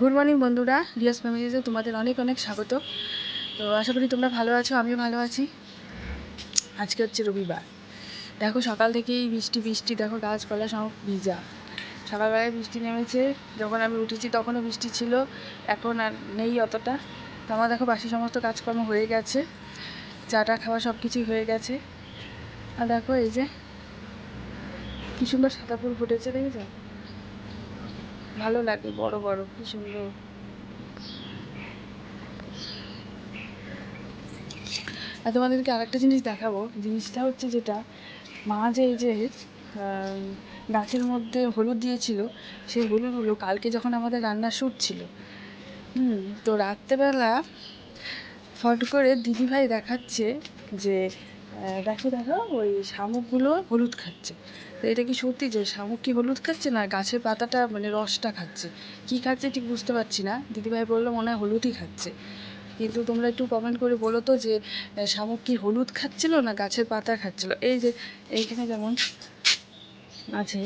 Good morning বন্ধুরা। রিয়াস ফ্যামিলিতে তোমাদের অনেক অনেক স্বাগত। তো আশা করি তোমরা ভালো আছো, আমিও ভালো আছি। আজকে হচ্ছে রবিবার। দেখো, সকাল থেকেই বৃষ্টি বৃষ্টি, দেখো গাছপালা সব ভিজা। সকালবেলায় বৃষ্টি নেমেছে, যখন আমি উঠেছি তখনও বৃষ্টি ছিল, এখন আর নেই অতটা। তো আমার দেখো, বাসি সমস্ত কাজকর্ম হয়ে গেছে চাটা খাওয়া সব কিছুই হয়ে গেছে। আর দেখো, এই যে, কি সুন্দর সাদা ফুল ফুটেছে, দেখেছ? ভালো লাগে, বড় বড়, কি সুন্দর। আর তোমাদেরকে আরেকটা জিনিস দেখাবো। জিনিসটা হচ্ছে যেটা, মা যে এই যে গাছের মধ্যে হলুদ দিয়েছিল, সেই হলুদগুলো কালকে যখন আমাদের রান্নার শ্যুট ছিল, হুম, তো রাত্রেবেলা ফট করে দিদিভাই দেখাচ্ছে যে দেখো দেখো, ওই শামুকগুলো হলুদ খাচ্ছে। তো এটা কি সত্যি যে শামুক কি হলুদ খাচ্ছে না গাছের পাতাটা মানে রসটা খাচ্ছে? কি খাচ্ছে ঠিক বুঝতে পারছি না। দিদিভাই বলল মনে হয় হলুদই খাচ্ছে। কিন্তু তোমরা একটু কমেন্ট করে বলো তো যে শামুক কি হলুদ খাচ্ছিল না গাছের পাতা খাচ্ছিল? এই যে, এইখানে যেমন আছে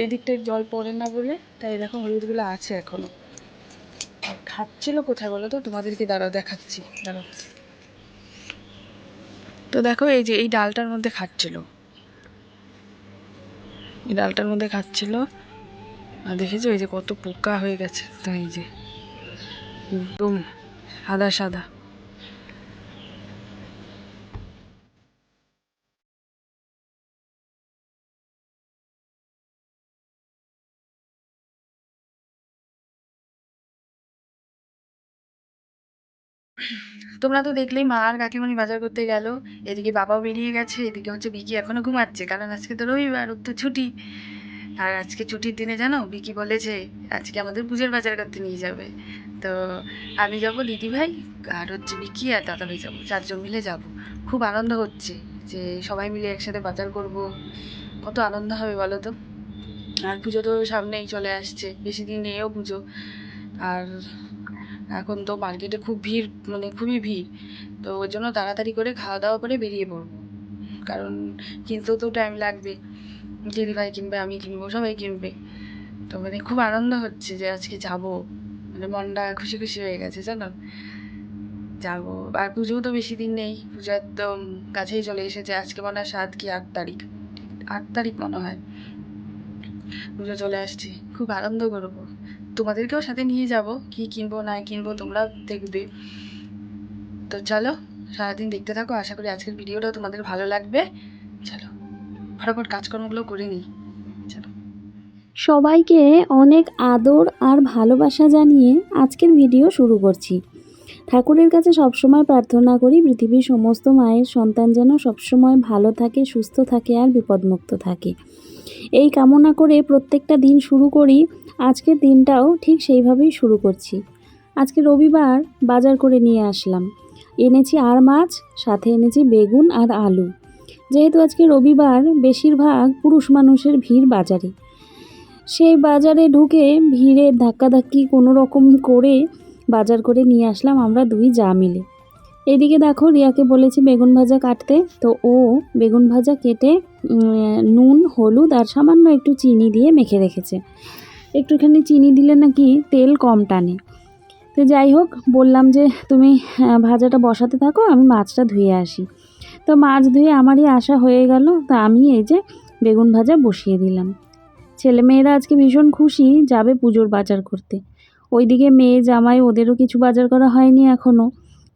এই জল পড়ে না বলে, তাই দেখো হলুদগুলো আছে এখনও। আর খাচ্ছিল কোথায় বলো তো? তোমাদেরকে দাঁড়াও, দেখাচ্ছি। দাঁড়াও। তো দেখো এই যে এই ডালটার মধ্যে খাচ্ছিল। এই ডালটার মধ্যে খাচ্ছিল। আর দেখেছ এই যে কত পোকা হয়ে গেছে। তো এই যে, একদম সাদা সাদা। তোমরা তো দেখলেই মা আর কাকিমণি বাজার করতে গেল। এদিকে বাবাও বেরিয়ে গেছে, এদিকে হচ্ছে বিকি এখনও ঘুমাচ্ছে, কারণ আজকে তো রবিবার, ওর তো ছুটি। আর আজকে ছুটির দিনে জানো, বিকি বলেছে আজকে আমাদের পুজোর বাজার করতে নিয়ে যাবে। তো আমি যাব দিদিভাই, আর হচ্ছে বিকি আর দাদাভাই যাব, চারজন মিলে যাব। খুব আনন্দ হচ্ছে যে সবাই মিলে একসাথে বাজার করব। কত আনন্দ হবে বলো তো? আর পুজো তো সামনেই চলে আসছে, বেশি দিন নেইও পুজো। আর এখন তো মার্কেটে খুব ভিড় মানে খুবই ভিড়। তো ওই জন্য তাড়াতাড়ি করে খাওয়া দাওয়া করে বেরিয়ে পড়ব। কারণ কিনতেও তো টাইম লাগবে। দিদিভাই কিনবে, আমি কিনবো, সবাই কিনবে। তো মানে খুব আনন্দ হচ্ছে যে আজকে যাব। মানে মনটা খুশি খুশি হয়ে গেছে, জানো? যাব। আর পুজোও তো বেশি দিন নেই। পুজো একদম কাছেই চলে এসেছে। আজকে মনে হয় সাত কি আট তারিখ। আট তারিখ মনে হয়। পুজো চলে আসছে। খুব আনন্দ করব। তোমাদেরকেও সাথে নিয়ে যাব। কি কিনবো না কিনবো, তোমরা দেখবে। তো চলো, সারাদিন দেখতে থাকো। আশা করি আজকের ভিডিওটাও তোমাদের ভালো লাগবে। চলো, ফটাফট কাজকর্মগুলো করে নিই। সবাইকে অনেক আদর আর ভালোবাসা জানিয়ে আজকের ভিডিও শুরু করছি। ঠাকুরের কাছে সবসময় প্রার্থনা করি, পৃথিবীর সমস্ত মায়ের সন্তান যেন সবসময় ভালো থাকে, সুস্থ থাকে আর বিপদমুক্ত থাকে। এই কামনা করে প্রত্যেকটা দিন শুরু করি। আজকের দিনটাও ঠিক সেইভাবেই শুরু করছি। আজকে রবিবার বাজার করে নিয়ে আসলাম। এনেছি আর মাছ, সাথে এনেছি বেগুন আর আলু। যেহেতু আজকে রবিবার, বেশিরভাগ পুরুষ মানুষের ভিড় বাজারে। সেই বাজারে ঢুকে ভিড়ে ধাক্কাধাক্কি কোনো রকম করে বাজার করে নিয়ে আসলাম আমরা দুই যা মিলে। এদিকে দেখো, রিয়াকে বলেছি বেগুন ভাজা কাটতে। তো ও বেগুন ভাজা কেটে নুন, হলুদ আর সামান্য একটু চিনি দিয়ে মেখে রেখেছে। একটুখানি চিনি দিলে নাকি তেল কম টানে। তো যাই হোক, বললাম যে তুমি ভাজাটা বসাতে থাকো, আমি মাছটা ধুয়ে আসি। তো মাছ ধুয়ে আমারই আশা হয়ে গেল, তা আমি এই যে বেগুন ভাজা বসিয়ে দিলাম। ছেলে মেয়েরা আজকে ভীষণ খুশি, যাবে পুজোর বাজার করতে। ওইদিকে মেয়ে জামাই, ওদেরও কিছু বাজার করা হয়নি এখনও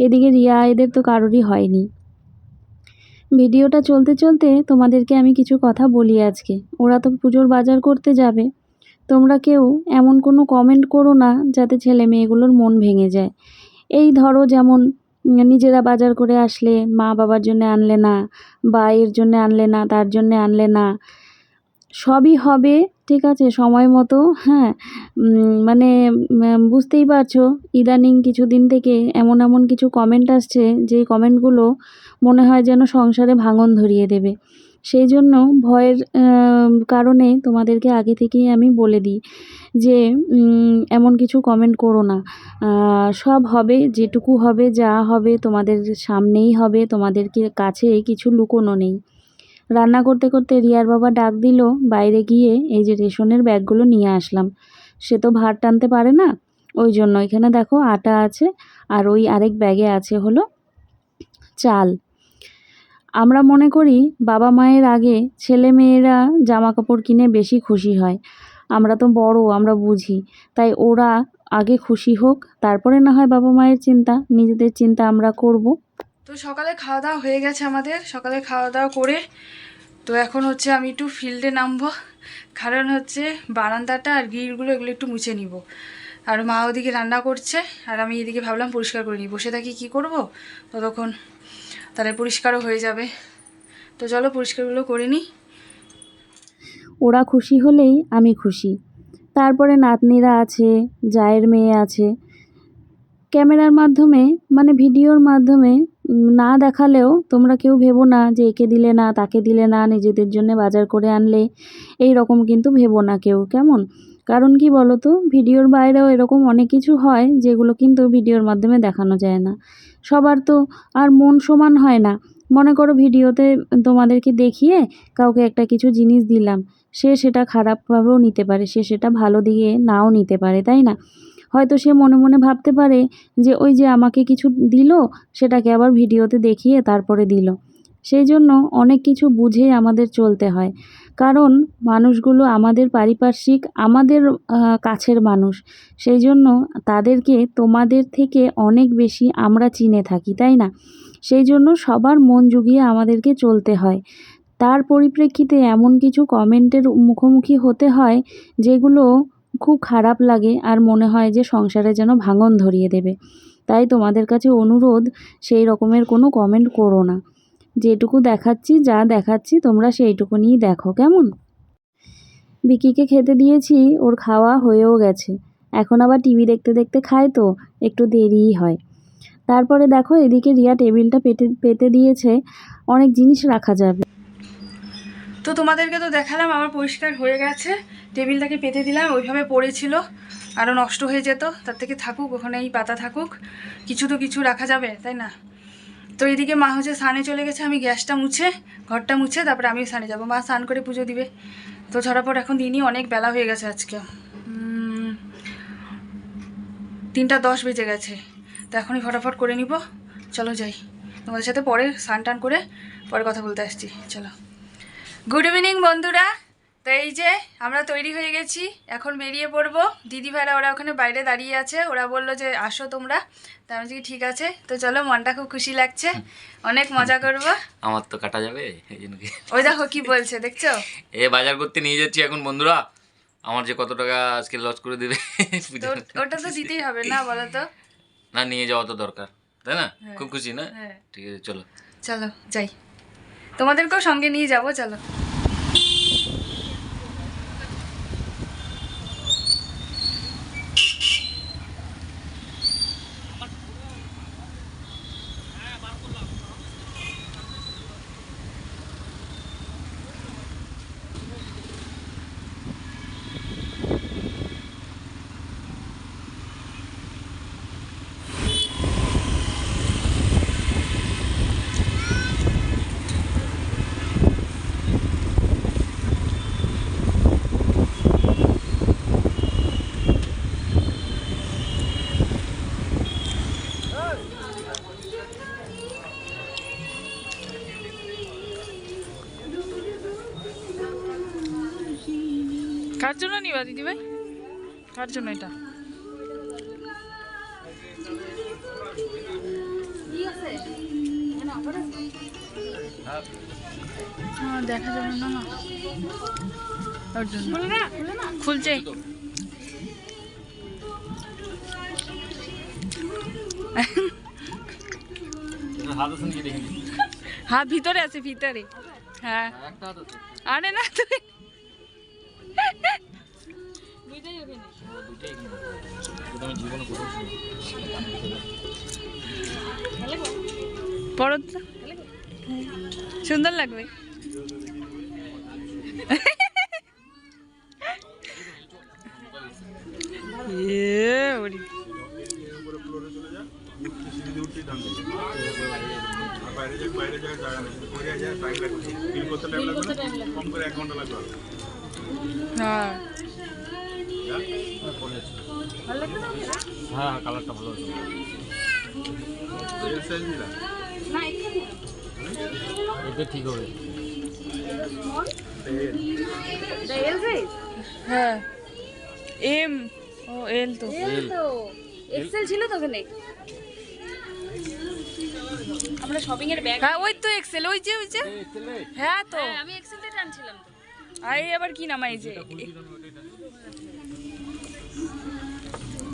এদিকে রিয়া, এদের তো কারোরই হয়নি। ভিডিওটা চলতে চলতে তোমাদেরকে আমি কিছু কথা বলি আজকে। ওরা তো পুজোর বাজার করতে যাবে। তোমরা কেউ এমন কোনো কমেন্ট করো না যাতে ছেলে মেয়েগুলোর মন ভেঙে যায়। এই ধরো যেমন নিজেরা বাজার করে আসলে মা বাবার জন্য আনলে না বা এর জন্য আনলে না, তার জন্য আনলে না, সবই হবে, ঠিক আছে, সময় মতো হ্যাঁ মানে বুঝতেই পারছ, ইদানিং কিছুদিন থেকে এমন এমন কিছু কমেন্ট আসছে যে কমেন্টগুলো মনে হয় যেন সংসারে ভাঙন ধরিয়ে দেবে। সেই জন্য ভয়ের কারণে তোমাদেরকে আগে থেকেই আমি বলে দিই যে এমন কিছু কমেন্ট করো না। সব হবে, যেটুকু হবে, যা হবে তোমাদের সামনেই হবে, তোমাদেরকে কাছে কিছু লুকোনো নেই। রান্না করতে করতে রিয়ার বাবা ডাক দিল, বাইরে গিয়ে এই যে রেশনের ব্যাগগুলো নিয়ে আসলাম। সে তো ভার টানতে পারে না, ওই জন্য এখানে দেখো আটা আছে, আর ওই আরেক ব্যাগে আছে হলো চাল। আমরা মনে করি বাবা মায়ের আগে ছেলে মেয়েরা জামা কাপড় কিনে বেশি খুশি হয়। আমরা তো বড়, আমরা বুঝি। তাই ওরা আগে খুশি হোক, তারপরে না হয় বাবা মায়ের চিন্তা, নিজেদের চিন্তা আমরা করব। তো সকালে খাওয়া দাওয়া হয়ে গেছে আমাদের। সকালে খাওয়া দাওয়া করে তো এখন হচ্ছে আমি একটু ফিল্ডে নামবো। কারণ হচ্ছে বারান্দাটা আর গ্রিলগুলো এগুলো একটু মুছে নিব। আর মা ওদিকে রান্না করছে, আর আমি এদিকে ভাবলাম পরিষ্কার করে নিই। বসে থাকি কী করব? ততক্ষণ তাহলে পরিষ্কারও হয়ে যাবে। তো চলো পরিষ্কারগুলো করে নিই। ওরা খুশি হলেই আমি খুশি। তারপরে নাতনিরা আছে, জায়ের মেয়ে আছে। ক্যামেরার মাধ্যমে মানে ভিডিওর মাধ্যমে না দেখালেও তোমরা কেউ ভেবো না যে একে দিলে না, তাকে দিলে না, নিজেদের জন্য বাজার করে আনলে। এই রকম কিন্তু ভেবো না কেউ, কেমন? কারণ কি বলো তো, ভিডিওর বাইরেও এরকম অনেক কিছু হয় যেগুলো কিন্তু ভিডিওর মাধ্যমে দেখানো যায় না। সবার তো আর মন সমান হয় না। মনে করো ভিডিওতে তোমাদেরকে দেখিয়ে কাউকে একটা কিছু জিনিস দিলাম, সে সেটা খারাপভাবেও নিতে পারে, সে সেটা ভালো দিয়ে নাও নিতে পারে, তাই না? হয়তো সে মনে মনে ভাবতে পারে যে ওই যে আমাকে কিছু দিল, সেটাকে আবার ভিডিওতে দেখিয়ে তারপরে দিল। সেই জন্য অনেক কিছু বুঝে আমাদের চলতে হয়। কারণ মানুষগুলো আমাদের পারিপার্শ্বিক, আমাদের কাছের মানুষ। সেই জন্য তাদেরকে তোমাদের থেকে অনেক বেশি আমরা চিনে থাকি, তাই না? সেই জন্য সবার মন জুগিয়ে আমাদেরকে চলতে হয়। তার পরিপ্রেক্ষিতে এমন কিছু কমেন্টের মুখোমুখি হতে হয়, যেগুলো খুব খারাপ লাগে আর মনে হয় যে সংসারে যেন ভাঙন ধরিয়ে দেবে। তাই তোমাদের কাছে অনুরোধ, সেই রকমের কোনো কমেন্ট করো না। যেটুকু দেখাচ্ছি, যা দেখাচ্ছি, তোমরা সেইটুকু নিয়েই দেখো, কেমন? বিকিকে খেতে দিয়েছি, ওর খাওয়া হয়েও গেছে। এখন আবার টিভি দেখতে দেখতে খায় তো, একটু দেরিই হয়। তারপরে দেখো, এদিকে রিয়া টেবিলটা পেতে পেতে দিয়েছে, অনেক জিনিস রাখা যাবে। তো তোমাদেরকে তো দেখালাম, আমার পরিষ্কার হয়ে গেছে। টেবিলটাকে পেতে দিলাম, ওইভাবে পড়েছিল, আরও নষ্ট হয়ে যেত, তার থেকে থাকুক ওখানে এই পাতা থাকুক, কিছু তো কিছু রাখা যাবে, তাই না? তো এদিকে মা হচ্ছে স্নানে চলে গেছে, আমি গ্যাসটা মুছে, ঘরটা মুছে, তারপরে আমি স্নানে যাব। মা স্নান করে পুজো দিবে। তো ঝরাপট এখন দিনই অনেক বেলা হয়ে গেছে আজকে। তিনটা দশ বেজে গেছে। তো এখনই ফটাফট করে নিব। চলো যাই। তোমাদের সাথে পরে স্নান টান করে পরে কথা বলতে আসছি। চলো। গুড ইভিনিং বন্ধুরা। তো এই যে আমরা তৈরি হয়ে গেছি এখন বেরিয়ে পড়ব। দিদি ভাইরা ওরা ওখানে বাইরে দাঁড়িয়ে আছে ওরা বলল যে আসো তোমরা। তা আমি ঠিক আছে। তো চলো মনটা খুব খুশি লাগছে। অনেক মজা করব। আমার তো কাটা যাবে ওই দেখো কি বলছে দেখছ? এ বাজার করতে নিয়ে যাচ্ছি এখন বন্ধুরা। আমার যে কত টাকা আজকে লস করে দেবে ওটা তো দিতেই হবে না বলো তো না নিয়ে যাওয়া তো দরকার তাই না? হ্যাঁ। খুব খুশি না? হ্যাঁ। ঠিক আছে চলো। চলো যাই। তোমাদেরকেও সঙ্গে নিয়ে যাব চলো। কার জন্য দিদি ভাই? কার জন্য এটা? হ্যাঁ, দেখা যাবে না না। ওর জন্য? খুলছে। হাত ভিতরে আছে ভিতরে। হ্যাঁ। আরে না তুই সুন্দর লাগবে এ বাইরে বাইরে যাক জায়গা নেই করে যায় টাইম লাগবে করতে টাইম লাগবে কম করে। এক ঘণ্টা লাগবে। হ্যাঁ। বলেছে হ্যাঁ কালারটা ভালো আছে। এল সাইজ নিলাম এটা ঠিক হবে। হ্যাঁ। এম ও এল তো। এল এক্সেল ছিল তো ওখানে? আমরা শপিং এর ব্যাগ হ্যাঁ ওই তো এক্সেল ওই যে ওই যে। হ্যাঁ তো। আমি টানছিলাম তো আর আবার কি নাম এই যে?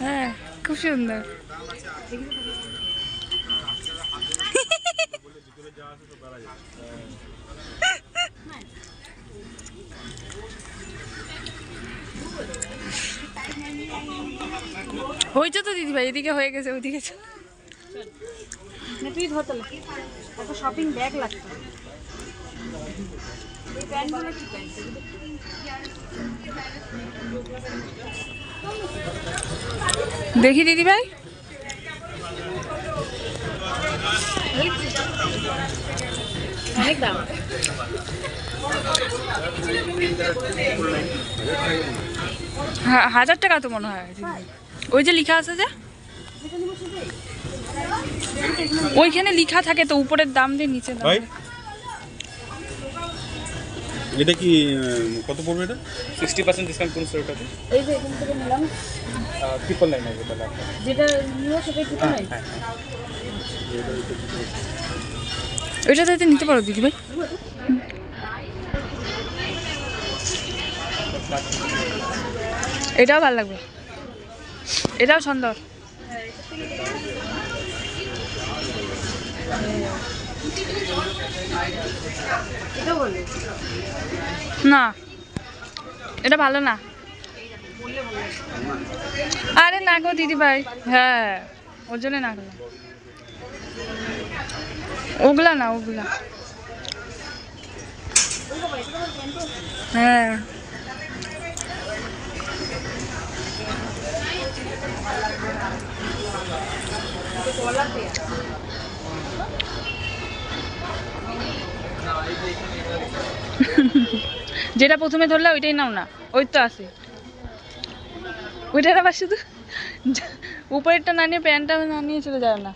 হ্যাঁ খুব সুন্দর। হয়েছে তো দিদি ভাই এদিকে হয়ে গেছে ওদিকে না তুই ধর তাহলে একটা শপিং ব্যাগ লাগতো এই প্যান্টগুলো কি প্যান্ট? দেখি দিদি ভাই। হাজার টাকা তো মনে হয় ওই যে লিখা আছে যে? ওইখানে লিখা থাকে তো উপরের দাম দিয়ে নিচে দাম। এটা কি কত পড়বে এটা? সিক্সটি পার্সেন্ট ডিসকাউন্ট কোন স্টোরটাতে এই যে এখান থেকে নিলাম। ট্রিপল নাইন হবে তাহলে যেটা নিও সেটাই ঠিক নয় ওইটাতে নিতে পারো দিদি ভাই। এটাও ভালো লাগবে। এটাও সুন্দর। না, এটা ভালো না। আরে না গো দিদি ভাই হ্যাঁ ওর জন্য না গেলাম ওগুলা না, ওগুলা। হ্যাঁ। যেটা প্রথমে ধরলে ওইটাই নাও না ওই তো আছে। ওইটার আবার শুধু উপরেরটা না নিয়ে প্যান্টটা না নিয়ে চলে যাবে না।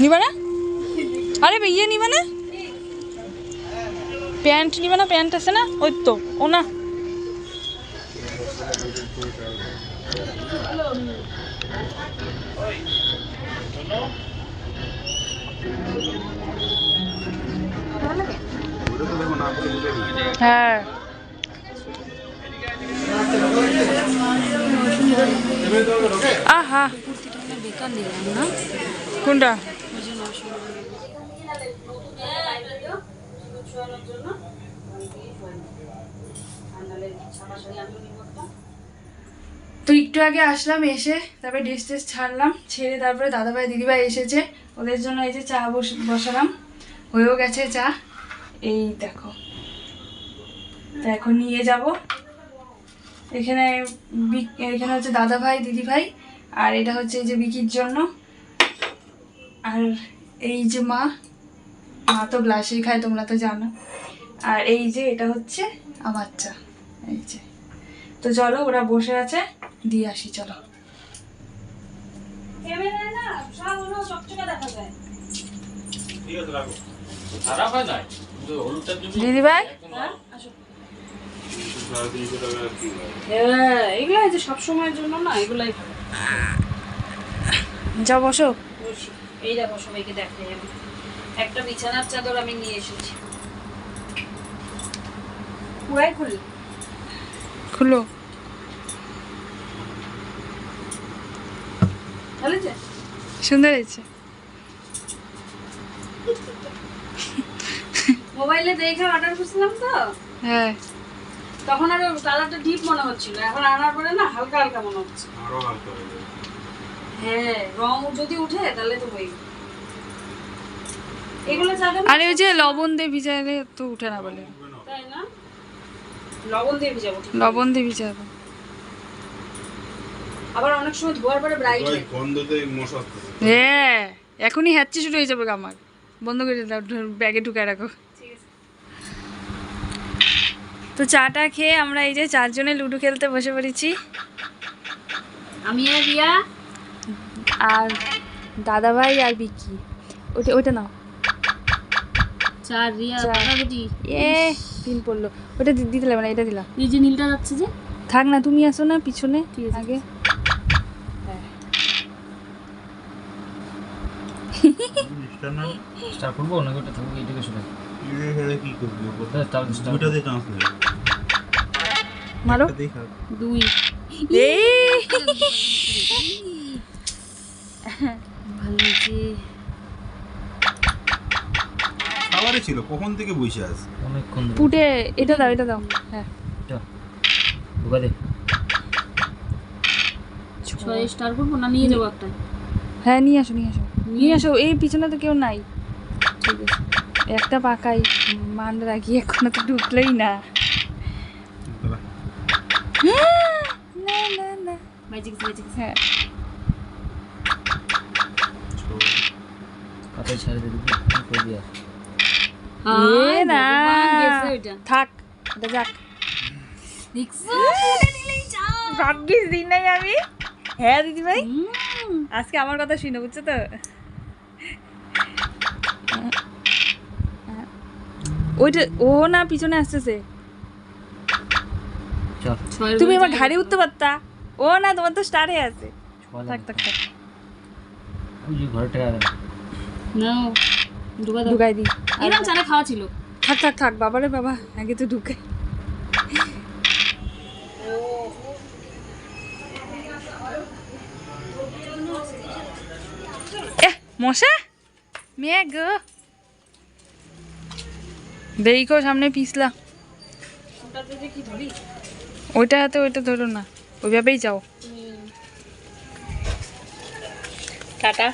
নিবা না আরে ইয়ে নিবা না প্যান্ট নিবা না? প্যান্ট আছে না? ওই তো ও না। হ্যাঁ। আহা। বেকার নিলাম না? কোনটা? তো একটু আগে আসলাম এসে, তারপরে ড্রেস টেস ছাড়লাম, ছেড়ে তারপরে দাদাভাই, দিদিভাই এসেছে। ওদের জন্য এই যে চা বস বসালাম। হয়েও গেছে চা। এই দেখো। তা এখন নিয়ে যাব। এখানে এখানে হচ্ছে দাদাভাই, দিদিভাই, আর এটা হচ্ছে এই যে বিকির জন্য। আর এই যে মা মা তো গ্লাসেই খায় তোমরা তো জানো। আর এই যে এটা হচ্ছে আমার চা। এই যে। তো চলো ওরা বসে আছে দিয়ে আসি চলো। ক্যামেরায় না সব হলো চকচকে দেখা যায়। ঠিক আছে রাখো। খারাপ হয় না? কিন্তু হলুদটার জন্য দিদি ভাই? হয়? হ্যাঁ? এগুলো যে সব সময়ের জন্য না এগুলাই ভালো। যাও বসো। এই দেখো সবাইকে দেখাই আমি একটা বিছানার চাদর আমি নিয়ে এসেছি। পুরাই খুলি। খুলো। সুন্দর হয়েছে। মোবাইলে দেখে অর্ডার করছিলাম তো। হ্যাঁ। তখন আর কালারটা ডিপ মনে হচ্ছিল। এখন আনার পরে না হালকা হালকা মনে হচ্ছে। আরও হালকা হয়ে হ্যাঁ রং যদি উঠে তাহলে তো হয়ে গেল। এগুলো যাবে আরে ওই যে লবণ দিয়ে ভিজালে তো উঠে না বলে। তাই না? লবণ দিয়ে ভিজাবো লবণ দিয়ে ভিজাবো। আবার অনেক সময় ধোয়ার পরে ব্রাইট ওই হয় গন্ধতে মশা হ্যাঁ এখনই হ্যাচ্ছি শুরু হয়ে যাবে আমার। বন্ধ করে দাও ব্যাগে ঢুকে রাখো। তো চাটা খেয়ে আমরা এই যে চারজনে লুডো খেলতে বসে পড়েছি। আমি আর রিয়া। আর দাদাভাই আর বিকি ওটা ওটা নাও। চার রিয়া চার। এ তিন পড়ল। ওটা দি- দিতে লাগবে না এটা দিলাম। এই যে নীলটা যাচ্ছে যে? থাক না তুমি আসো না পিছনে। আগে। স্টার করব? নাকি ওটা থাকব এইদিকে শুনে। কি করবি? তাহলে স্টার দুটাতে চান্স নেই। মারো। দুই। এই ভালো হয়েছে খাবারে ছিল কখন থেকে বসে আছে? অনেকক্ষণ ধরে। পুটে এটা দাও এটা দাও। হ্যাঁ। ঢুকা দে। ছয় স্টার করব না নিয়ে যাব একটা হ্যাঁ নিয়ে আসো নিয়ে আসো। নিয়ে আসো এই পিছনে তো কেউ নাই। ঠিক আছে। একটা পাকাই মান রাখি এখনও তো ঢুকলোই না। না না না। ম্যাজিক ম্যাজিক হ্যাঁ। ছেড়ে দিবি কি করবি আর এ না থাক যাক ভাগ্যিস দিন নাই আমি হ্যাঁ দিদি ভাই আজকে আমার কথা শুনে বুঝছ তো ওইটা ও না পিছনে আসতেছে তুমি আমার ঘাড়ে উঠতে পারতা ও না তোমার তো স্টারে আছে থাক থাক থাক ওই যে ঘরে টাকা দেন না ঢুকাই দি এরকম চালে খাওয়া ছিল। থাক থাক থাক বাবারে বাবা আগে তো ঢুকাই এ মশা? মেয়ে গো। দেখো সামনে পিছলা। ওইটা হাতে ওইটা ধরো না। ওইভাবেই যাও। টাটা।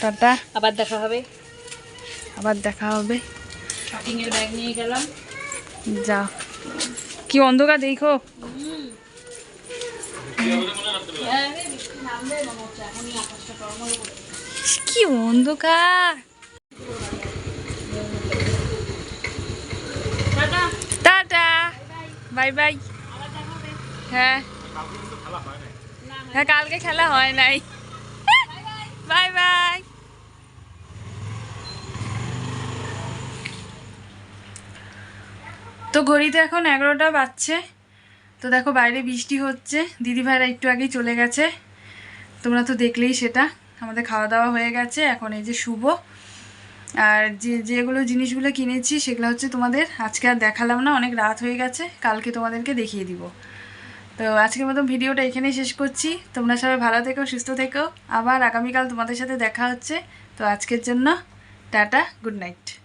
টাটা। আবার দেখা হবে। আবার দেখা হবে। শপিং এর ব্যাগ নিয়ে গেলাম। যাও কি অন্ধকার দেখো। কি অন্ধকার। টাটা। Bye bye. হ্যাঁ। হ্যাঁ কালকে খেলা হয় নাই বাই বাই তো ঘড়িতে এখন এগারোটা বাজছে। তো দেখো বাইরে বৃষ্টি হচ্ছে। দিদি ভাইরা একটু আগেই চলে গেছে। তোমরা তো দেখলেই সেটা। আমাদের খাওয়া দাওয়া হয়ে গেছে। এখন এই যে শুভ আর যে যেগুলো জিনিসগুলো কিনেছি, সেগুলো হচ্ছে তোমাদের আজকে আর দেখালাম না। অনেক রাত হয়ে গেছে। কালকে তোমাদেরকে দেখিয়ে দিব। তো আজকের মতো ভিডিওটা এখানেই শেষ করছি। তোমরা সবাই ভালো থেকো, সুস্থ থেকো। আবার আগামীকাল তোমাদের সাথে দেখা হচ্ছে। তো আজকের জন্য টাটা, গুড নাইট।